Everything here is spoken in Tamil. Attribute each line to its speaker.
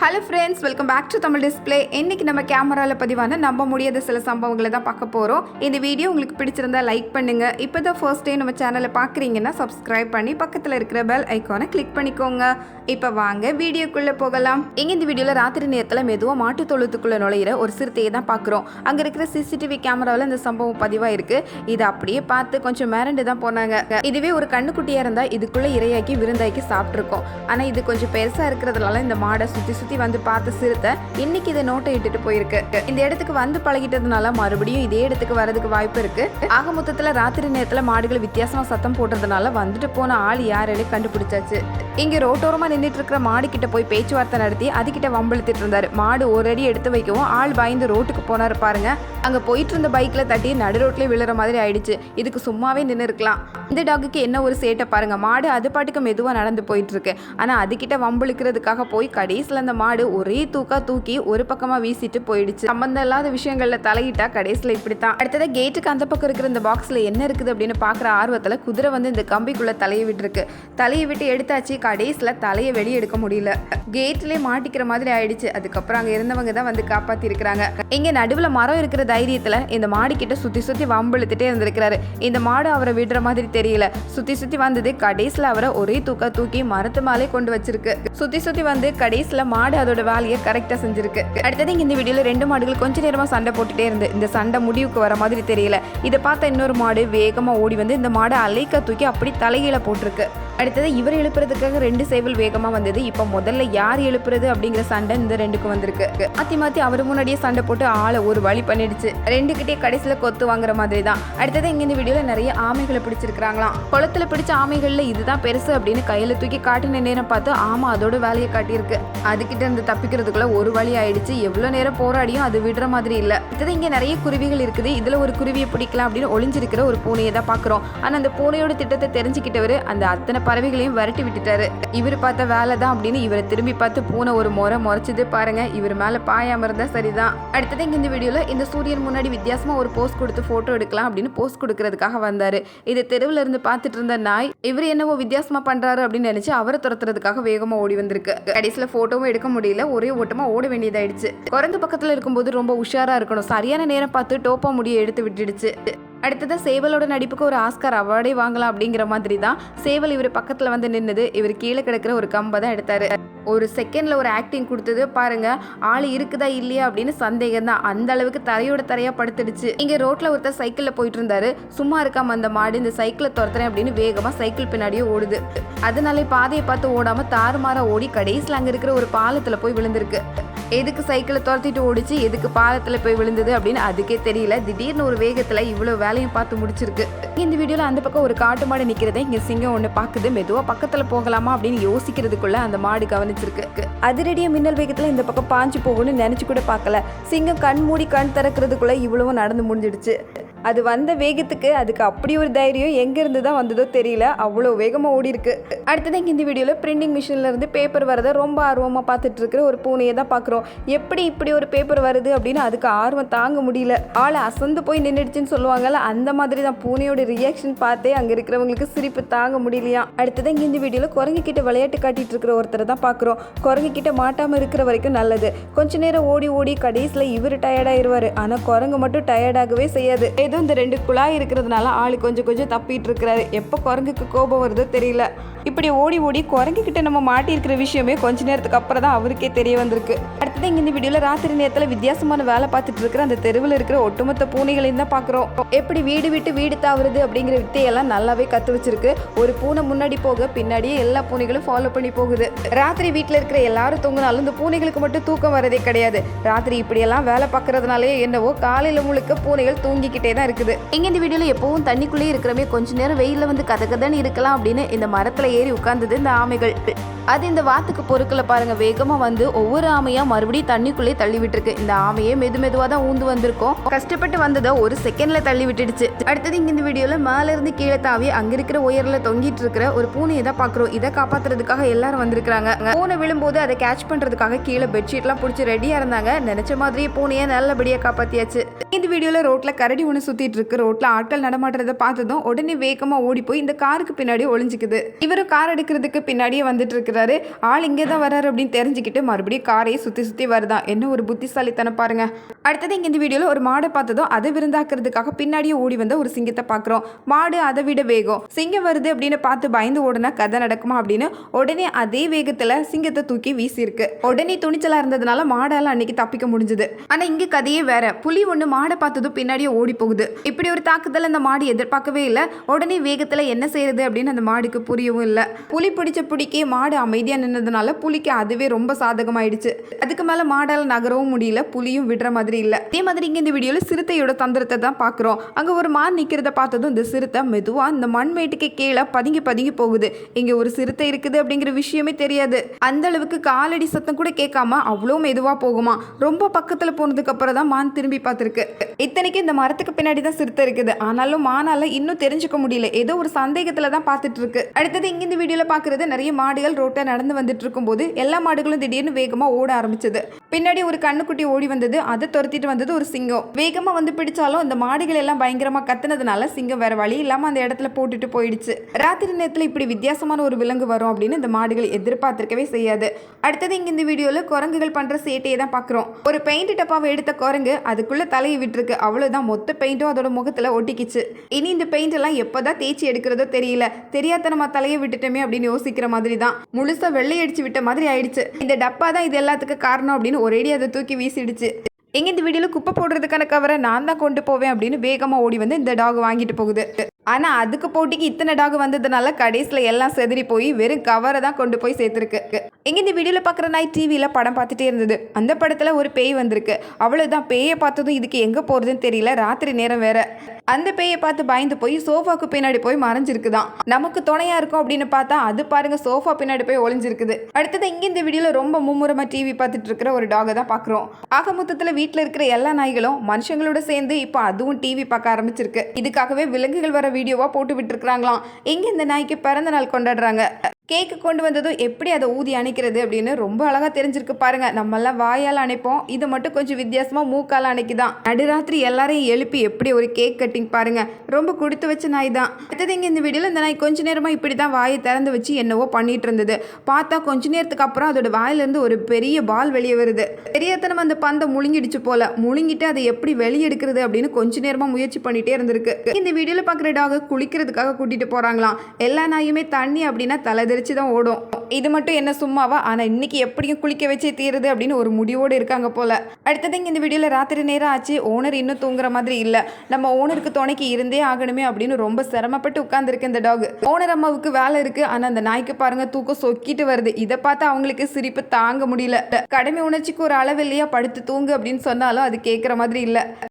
Speaker 1: Hello friends welcome back to Tamil display இன்னைக்கு நம்ம கேமராவில் பதிவான நம்ப முடியாத சில சம்பவங்களை தான் பார்க்க போகிறோம் இந்த வீடியோ உங்களுக்கு பிடிச்சிருந்தா லைக் பண்ணுங்க. இப்போ தான் ஃபர்ஸ்ட் டே நம்ம சேனலை பார்க்குறீங்கன்னா சப்ஸ்கிரைப் பண்ணி பக்கத்தில் இருக்கிற பெல் ஐக்கானை கிளிக் பண்ணிக்கோங்க. இப்போ வாங்க வீடியோக்குள்ளே போகலாம். இங்கே இந்த வீடியோவில் ராத்திரி நேரத்தில் மெதுவாக மாட்டு தொழுத்துக்குள்ளே நுழையிற ஒரு சிறுத்தையை தான் பார்க்குறோம். அங்கே இருக்கிற சிசிடிவி கேமராவில் இந்த சம்பவம் பதிவாக இருக்கு. இதை அப்படியே பார்த்து கொஞ்சம் மிரண்டு தான் போனாங்க. இதுவே ஒரு கண்ணுக்குட்டியாக இருந்தால் இதுக்குள்ளே இரையாக்கி விருந்தாக்கி சாப்பிட்ருக்கோம் ஆனால் இது கொஞ்சம் பெருசாக இருக்கிறதுனால இந்த மாடை சுற்றி சுற்றி வந்து பார்த்து சிறுத்தை இன்னைக்கு இதை நோட்டை இட்டுட்டு போயிருக்கு. இந்த இடத்துக்கு வந்து பழகிட்டதுனால மறுபடியும் இதே இடத்துக்கு வரதுக்கு வாய்ப்பு இருக்கு. ஆக மொத்தத்தில் ராத்திரி நேரத்தில் மாடுகள் வித்தியாசமாக சத்தம் போட்டதுனால வந்துட்டு போன ஆள் யாருன்னு கண்டுபிடிச்சாச்சு. இங்கே ரோட்டோரமாக நின்றுட்டு இருக்கிற மாடு கிட்ட போய் பேச்சுவார்த்தை நடத்தி அதுக்கிட்ட வம்பிழுத்துட்டு இருந்தார் மாடு ஒரு அடி எடுத்து வைக்கவும் ஆள் பயந்து ரோட்டுக்கு போனார் பாருங்க. அங்கே போயிட்டு இருந்த பைக்கில் தட்டி நடு ரோட்லேயே விழுற மாதிரி ஆயிடுச்சு. இதுக்கு சும்மாவே நின்று இருக்கலாம் இந்த டாகுக்கு என்ன ஒரு சேட்டை பாருங்க. மாடு அது பாட்டுக்கு மெதுவாக நடந்து போயிட்டு இருக்கு ஆனால் அதுக்கிட்ட வம்பிழுக்கிறதுக்காக போய் கடைசியில் அந்த மாடு ஒரே தூக்கா தூக்கி ஒரு பக்கமாக வீசிட்டு போயிடுச்சு. சம்பந்தம் இல்லாத விஷயங்களில் தலையிட்டா கடைசியில் இப்படித்தான். அடுத்ததாக கேட்டுக்கு அந்த பக்கம் இருக்கிற இந்த பாக்ஸில் என்ன இருக்குது அப்படின்னு பார்க்குற ஆர்வத்தில் குதிரை வந்து இந்த கம்பிக்குள்ளே தலையை விட்டுருக்கு. தலையை விட்டு எடுத்தாச்சு. கடைசியில் தலையை வெளியே எடுக்க முடியல. கேட்லேயே மாட்டிக்கிற மாதிரி ஆயிடுச்சு. அதுக்கப்புறம் அங்கே இருந்தவங்க தான் வந்து காப்பாற்றிருக்கிறாங்க இங்கே நடுவில் மரம் இருக்கிற தைரியத்தில் இந்த மாடு கிட்ட சுற்றி சுத்தி வம்பிழுத்துட்டே இருந்திருக்கிறாரு. இந்த மாடு அவரை விடுற மாதிரி தெரியல. சுற்றி சுற்றி வந்தது கடைசியில் அவரை ஒரே தூக்க தூக்கி மரத்து மேலே கொண்டு வச்சிருக்கு. சுற்றி சுற்றி வந்து கடைசியில் மாடு அதோட வேலையை கரெக்டாக செஞ்சிருக்கு. அடுத்தது இங்கே இந்த வீடியோவில் ரெண்டு மாடுகள் கொஞ்ச நேரமாக சண்டை போட்டுகிட்டே இருந்து இந்த சண்டை முடிவுக்கு வர மாதிரி தெரியல. இதை பார்த்த இன்னொரு மாடு வேகமாக ஓடி வந்து இந்த மாடை அலைக்க தூக்கி அப்படி தலைகீழ போட்டிருக்கு. அடுத்தது இவர் எழுப்புறதுக்காக ரெண்டு சேவல் வேகமா வந்தது. இப்போ முதல்ல யார் எழுப்புறது அப்படிங்கிற சண்டை இந்த ரெண்டுக்கும் வந்திருக்கு. மாத்தி மாத்தி அவர் முன்னாடியே சண்டை போட்டு ஆளை ஒரு வழி பண்ணிடுச்சு. ரெண்டு கிட்டே கடைசியில கொத்து வாங்குற மாதிரி தான் அடுத்தது இங்க இந்த வீடியோல நிறைய ஆமைகளை பிடிச்சிருக்காங்களாம் குளத்துல பிடிச்ச ஆமைகள்ல இதுதான் பெருசு அப்படின்னு கையில தூக்கி காட்டின நேரம் பார்த்து ஆமா அதோட வேலையை காட்டியிருக்கு. அதுகிட்ட இருந்து தப்பிக்கிறதுக்குள்ள ஒரு வழி ஆயிடுச்சு. எவ்வளவு நேரம் போராடியும் அது விடுற மாதிரி இல்ல. அடுத்தது இங்க நிறைய குருவிகள் இருக்குது. இதுல ஒரு குருவியை பிடிக்கலாம் அப்படின்னு ஒளிஞ்சிருக்கிற ஒரு பூனையை தான் பாக்குறோம் ஆனா அந்த பூனையோட திட்டத்தை தெரிஞ்சுக்கிட்டவர் அந்த அத்தனை பறவைகளையும் விரட்டி விட்டுட்டாரு. இவர் பார்த்த வேலை தான் அப்படின்னு இவரை திரும்பி பார்த்து பூனை ஒரு முறை முறைச்சது பாருங்க. இவர் மேல பாயாம இருந்தா சரிதான். அடுத்தது இங்க இந்த வீடியோல இந்த சூரியன் முன்னாடி வித்தியாசமா ஒரு போஸ் கொடுத்து போட்டோ எடுக்கலாம் அப்படின்னு போஸ் கொடுக்கறதுக்காக வந்தாரு. இது தெருவுல இருந்து பார்த்துட்டு இருந்த நாய் இவர் என்னவோ வித்தியாசமா பண்றாரு அப்படின்னு நினைச்சு அவரை துரத்துறதுக்காக வேகமா ஓடி வந்திருக்கு. கடைசியில போட்டோவும் எடுக்க முடியல ஒரே ஓட்டமா ஓட வேண்டியதாயிடுச்சு. குரங்கு பக்கத்துல இருக்கும்போது ரொம்ப உஷாரா இருக்கணும். சரியான நேரம் பார்த்து டோப்பா முடியை எடுத்து விட்டுடுச்சு. அடுத்தது சேவலோட நடிப்புக்கு ஒரு ஆஸ்கார் அவார்டே வாங்கலாம் அப்படிங்கிற மாதிரி தான் சேவல் இவர் பக்கத்தில் வந்து நின்றுது இவர் கீழே கிடக்கிற ஒரு கம்பை தான் எடுத்தார். ஒரு செகண்டில் ஒரு ஆக்டிங் கொடுத்தது. பாருங்க ஆள் இருக்குதா இல்லையா அப்படின்னு சந்தேகம் தான் அந்த அளவுக்கு தரையோட தரையா படுத்துடுச்சு. இங்க ரோட்ல ஒருத்தர் சைக்கிள்ல போயிட்டு இருந்தாரு. சும்மா இருக்காம அந்த மாடு இந்த சைக்கிளை துரத்துறேன் அப்படின்னு வேகமா சைக்கிள் பின்னாடியே ஓடுது. அதனால பாதையை பார்த்து ஓடாம தாறுமாற ஓடி கடைசியில் அங்க இருக்கிற ஒரு பாலத்துல போய் விழுந்திருக்கு. எதுக்கு சைக்கிளை துரத்திட்டு ஓடிச்சு? எதுக்கு பாலத்தில் போய் விழுந்தது அப்படின்னு அதுக்கே தெரியல. திடீர்னு ஒரு வேகத்தில் இவ்வளோ வேலையும் பார்த்து முடிச்சிருக்கு. இந்த வீடியோவில் அந்த பக்கம் ஒரு காட்டு மாடு நிற்கிறத இங்கே சிங்கம் ஒன்று பார்க்குது மெதுவாக பக்கத்தில் போகலாமா அப்படின்னு யோசிக்கிறதுக்குள்ள அந்த மாடு கவனிச்சிருக்கு. அதிரடியாக மின்னல் வேகத்தில் இந்த பக்கம் பாஞ்சு போகும்னு நினச்சி கூட பார்க்கல. சிங்கம் கண் மூடி கண் திறக்கிறதுக்குள்ளே இவ்வளவும் நடந்து முடிஞ்சிடுச்சு. அது வந்த வேகத்துக்கு அதுக்கு அப்படி ஒரு தைரியம் எங்கேருந்து தான் வந்ததோ தெரியல. அவ்வளோ வேகமாக ஓடி இருக்கு அடுத்தது இங்கே இந்த வீடியோவில் பிரிண்டிங் மிஷின்லேருந்து பேப்பர் வரதை ரொம்ப ஆர்வமாக பார்த்துட்டு இருக்கிற ஒரு பூனையை தான் பார்க்குறோம். எப்படி இப்படி ஒரு பேப்பர் வருது அப்படின்னு அதுக்கு ஆர்வம் தாங்க முடியல. ஆளை அசந்து போய் நின்றுடுச்சுன்னு சொல்லுவாங்கல்ல அந்த மாதிரி தான் பூனையோட ரியாக்ஷன் பார்த்தே அங்கே இருக்கிறவங்களுக்கு சிரிப்பு தாங்க முடியலையா? அடுத்தது இங்கே இந்த வீடியோவில் குரங்கு கிட்ட விளையாட்டு காட்டிட்டு இருக்கிற ஒருத்தரை தான் பார்க்குறோம். குரங்கு கிட்ட மாட்டாமல் இருக்கிற வரைக்கும் நல்லது. கொஞ்ச நேரம் ஓடி ஓடி கடைசியில் இவர் டயர்டாயிருவார் ஆனால் குரங்கு மட்டும் டயர்டாகவே செய்யாது. ஏதோ இந்த ரெண்டு குழாய் இருக்கிறதுனால ஆளு கொஞ்சம் கொஞ்சம் தப்பிட்டு இருக்கிறாரு. எப்போ குரங்குக்கு கோபம் வருதோ தெரியல. இப்படி ஓடி ஓடி குரங்கு நம்ம மாட்டியிருக்கிற விஷயமே கொஞ்ச நேரத்துக்கு அப்புறம் தான் அவருக்கே தெரிய வந்திருக்கு. அடுத்தது இங்க இந்த வீடியோல ராத்திரி நேரத்தில் வித்தியாசமான வேலை பார்த்துட்டு இருக்கிற அந்த தெருவில் இருக்கிற ஒட்டுமொத்த பூனைகளையும் தான் பார்க்குறோம். எப்படி வீடு விட்டு வீடு தாவுறது அப்படிங்கிற வித்தையெல்லாம் நல்லாவே கத்து வச்சிருக்கு. ஒரு பூனை முன்னாடி போக பின்னாடியே எல்லா பூனைகளும் ஃபாலோ பண்ணி போகுது. ராத்திரி வீட்டில் இருக்கிற எல்லாரும் தூங்கினாலும் இந்த பூனைகளுக்கு மட்டும் தூக்கம் வரதே கிடையாது. ராத்திரி இப்படியெல்லாம் வேலை பார்க்கறதுனாலே என்னவோ காலையில முழுக்க பூனைகள் தூங்கிக்கிட்டே தான் இருக்குது. இங்க இந்த வீடியோல எப்பவும் தண்ணிக்குள்ளேயே இருக்கிறமே கொஞ்ச நேரம் வெயிலில் வந்து கதகதன்னு இருக்கலாம் அப்படின்னு இந்த மரத்துல ஏறி உட்கார்ந்தது இந்த ஆமைகள். அது இந்த வாத்துக்கு பொருட்களை பாருங்க வேகமா வந்து ஒவ்வொரு ஆமையா மறுபடியும் தண்ணிக்குள்ளே தள்ளி விட்டுருக்கு இந்த ஆமையே மெது மெதுவா தான் ஊந்து வந்திருக்கும். கஷ்டப்பட்டு வந்ததை ஒரு செகண்ட்ல தள்ளி விட்டுடுச்சு. அடுத்தது இங்க இந்த வீடியோல மேல இருந்து கீழே தாவி அங்க இருக்கிற உயர்ல தொங்கிட்டு இருக்கிற ஒரு பூனையை தான் பாக்குறோம் இதை காப்பாத்துறதுக்காக எல்லாரும் வந்திருக்காங்க பூனை விழும்போது அதை கேட்ச் பண்றதுக்காக கீழே பெட்ஷீட்லாம் பிடிச்சி ரெடியா இருந்தாங்க. நினைச்ச மாதிரியே பூனையை நல்லபடியா காப்பாத்தியாச்சு. இந்த வீடியோவில் ரோட்ல கரடி ஒன்று சுத்திட்டு இருக்கு. ரோட்ல ஆட்கள் நடமாட்டுறதை பார்த்ததும் உடனே வேகமா ஓடி போய் இந்த காருக்கு பின்னாடி ஒளிஞ்சுக்குது. இவரும் கார் எடுக்கிறதுக்கு பின்னாடியே வந்துட்டு இருக்கிறாரு. ஆள் இங்கே தான் வராரு அப்படின்னு தெரிஞ்சுக்கிட்டு மறுபடியும் காரையே சுத்தி சுத்தி வருதான். என்ன ஒரு புத்திசாலித்தனம் பாருங்க. அடுத்தது இங்கே இந்த வீடியோல ஒரு மாடை பார்த்ததும் அதை விருந்தாக்குறதுக்காக பின்னாடியே ஓடி வந்த ஒரு சிங்கத்தை பார்க்குறோம். மாடு அதை விட வேகம். சிங்கம் வருது அப்படின்னு பார்த்து பயந்து ஓடுனா கதை நடக்குமா அப்படின்னு உடனே அதே வேகத்துல சிங்கத்தை தூக்கி வீசியிருக்கு. உடனே துணிச்சலா இருந்ததுனால மாடால் அன்னைக்கு தப்பிக்க முடிஞ்சது. ஆனா இங்க கதையே வேற. புலி ஒண்ணு மாடு மாடை பார்த்ததும் பின்னாடியே ஓடி போகுது. இப்படி ஒரு தாக்குதல் அந்த மாடு எதிர்பார்க்கவே இல்லை. உடனே வேகத்தில் என்ன செய்யறது அப்படின்னு அந்த மாடுக்கு புரியவும் இல்லை. புலி பிடிச்ச பிடிக்கே மாடு அமைதியாக நின்னதுனால புலிக்கு அதுவே ரொம்ப சாதகமாயிடுச்சு. அதுக்கு மேலே மாடால் நகரவும் முடியல. புலியும் விடுற மாதிரி இல்லை. அதே மாதிரி இங்கே இந்த வீடியோவில் சிறுத்தையோட தந்திரத்தை தான் பார்க்குறோம் அங்கே ஒரு மான் நிற்கிறத பார்த்ததும் இந்த சிறுத்தை மெதுவாக இந்த மண்மேட்டுக்கு கீழே பதுங்கி பதுங்கி போகுது. இங்கே ஒரு சிறுத்தை இருக்குது அப்படிங்கிற விஷயமே தெரியாது. அந்த அளவுக்கு காலடி சத்தம் கூட கேட்காம அவ்வளோ மெதுவாக போகுமா? ரொம்ப பக்கத்தில் போனதுக்கு அப்புறம் தான் மான் திரும்பி பார்த்துருக்கு. இத்தனைக்கு இந்த மரத்துக்கு பின்னாடி தான் சிறுத்தை இருக்குது. ஆனாலும் மானால இன்னும் தெரிஞ்சுக்க முடியல. ஏதோ ஒரு சந்தேகத்துல தான் பார்த்துட்டு இருக்கு. அடுத்தது இங்க இந்த வீடியோல பாக்குறது நிறைய மாடுகள் ரோட்டை நடந்து வந்துட்டு இருக்கும்போது எல்லா மாடுகளும் திடீர்னு வேகமா ஓட ஆரம்பிச்சது. பின்னாடி ஒரு கண்ணுக்குட்டி ஓடி வந்தது. அதை துரத்திட்டு வந்தது ஒரு சிங்கம். வேகமா வந்து பிடிச்சாலும் இந்த மாடுகள் எல்லாம் பயங்கரமா கத்துனதுனால சிங்கம் வேற வழி இல்லாம அந்த இடத்துல போட்டுட்டு போயிடுச்சு. ராத்திரி நேரத்துல இப்படி வித்தியாசமான ஒரு விலங்கு வரும் அப்படின்னு இந்த மாடுகள் எதிர்பார்த்திருக்கவே செய்யாது. அடுத்தது இங்க இந்த வீடியோல குரங்குகள் பண்ற சேட்டையை தான் பாக்குறோம். ஒரு பெயிண்ட் டப்பாவை எடுத்த குரங்கு அதுக்குள்ள தலையை விட்டுருக்கு. அவ்வளவுதான். மொத்த பெயிண்டும் அதோட முகத்துல ஒட்டிக்கிச்சு. இனி இந்த பெயிண்ட் எல்லாம் எப்பதான் தேய்ச்சி எடுக்கிறதோ தெரியல. தெரியாதனமா தலையை விட்டுட்டோமே அப்படின்னு யோசிக்கிற மாதிரி தான் முழுசா வெள்ளை அடிச்சு விட்ட மாதிரி ஆயிடுச்சு. இந்த டப்பா தான் இது எல்லாத்துக்கும் காரணம் அப்படின்னு ஒரேடி அதை தூக்கி வீசிடுச்சு. எங்க இந்த வீடியோல குப்பை போடுறதுக்கான கவரை நான் தான் கொண்டு போவேன் அப்படின்னு வேகமா ஓடி வந்து இந்த டாக் வாங்கிட்டு போகுது. ஆனால் அதுக்கு போட்டிக்கு இத்தனை டாக் வந்ததுனால கடைசியில் எல்லாம் செதறி போய் வெறும் கவரை தான் கொண்டு போய் சேர்த்துருக்கு. எங்கே இந்த வீடியோவில் பார்க்குற நாய் டிவியில் படம் பார்த்துட்டே இருந்தது. அந்த படத்தில் ஒரு பேய் வந்திருக்கு. அவ்வளோதான் பேயை பார்த்ததும் இதுக்கு எங்கே போகிறதுன்னு தெரியல. ராத்திரி நேரம் வேற. அந்த பேயை பார்த்து பயந்து போய் சோஃபாக்கு பின்னாடி போய் மறைஞ்சிருக்குதான். நமக்கு துணையா இருக்கும் அப்படின்னு பார்த்தா அது பாருங்க சோஃபா பின்னாடி போய் ஒளிஞ்சிருக்குது. அடுத்தது இங்கே இந்த வீடியோல ரொம்ப மும்முரமா டிவி பார்த்துட்டு இருக்கிற ஒரு டாகை தான் பார்க்குறோம் ஆக மொத்தத்தில் வீட்டில் இருக்கிற எல்லா நாய்களும் மனுஷங்களோட சேர்ந்து இப்போ அதுவும் டிவி பார்க்க ஆரம்பிச்சிருக்கு. இதுக்காகவே விலங்குகள் வர வீடியோவாக போட்டு விட்டுருக்குறாங்களாம். எங்கே இந்த நாய்க்கு பிறந்த நாள் கொண்டாடுறாங்க. கேக்கு கொண்டு வந்ததும் எப்படி அதை ஊதி அணைக்கிறது அப்படின்னு ரொம்ப அழகாக தெரிஞ்சிருக்கு பாருங்கள் நம்மெல்லாம் வாயால் அணைப்போம். இது மட்டும் கொஞ்சம் வித்தியாசமாக மூக்கால் அணைக்குதான். நடுராத்திரி எல்லாரையும் எழுப்பி எப்படி ஒரு கேக் கட்டிங் பாருங்கள் ரொம்ப கொடுத்து வச்ச நாய் தான். அடுத்தது இங்கே இந்த வீடியோவில் இந்த நாய் கொஞ்ச நேரமாக இப்படி தான் வாயை திறந்து வச்சு என்னவோ பண்ணிட்டு இருந்தது. பார்த்தா கொஞ்ச நேரத்துக்கு அப்புறம் அதோட வாயிலிருந்து ஒரு பெரிய பால் வெளியே வருது. பெரியத்தனம் அந்த பந்தை முழுங்கிடுச்சு போல. முழுங்கிட்டு அதை எப்படி வெளியெடுக்கிறது அப்படின்னு கொஞ்ச நேரமாக முயற்சி பண்ணிட்டே இருந்திருக்கு. இந்த வீடியோவில் பார்க்குற டாக குளிக்கிறதுக்காக கூட்டிகிட்டு போகிறாங்களாம் எல்லா நாயுமே தண்ணி அப்படின்னா தலை தெரிச்சு தான் ஓடும். இது மட்டும் என்ன சும்மாவா? ஆனால் இன்னைக்கு எப்படியும் குளிக்க வச்சே தீருது அப்படின்னு ஒரு முடிவோடு இருக்காங்க போல. அடுத்தது இங்கே இந்த வீடியோவில் ராத்திரி நேரம் ஆச்சு. ஓனர் இன்னும் தூங்குற மாதிரி இல்லை. நம்ம ஓனருக்கு துணைக்கு இருந்தே ஆகணுமே அப்படின்னு ரொம்ப சிரமப்பட்டு உட்காந்துருக்கு இந்த டாக் ஓனர் அம்மாவுக்கு வேலை இருக்கு. ஆனால் அந்த நாய்க்கு பாருங்க தூக்கம் சொக்கிட்டு வருது. இதை பார்த்து அவங்களுக்கு சிரிப்பு தாங்க முடியல. கடமை உணர்ச்சிக்கு ஒரு அளவு இல்லையா? படுத்து தூங்கு அப்படின்னு சொன்னாலும் அது கேட்குற மாதிரி இல்லை.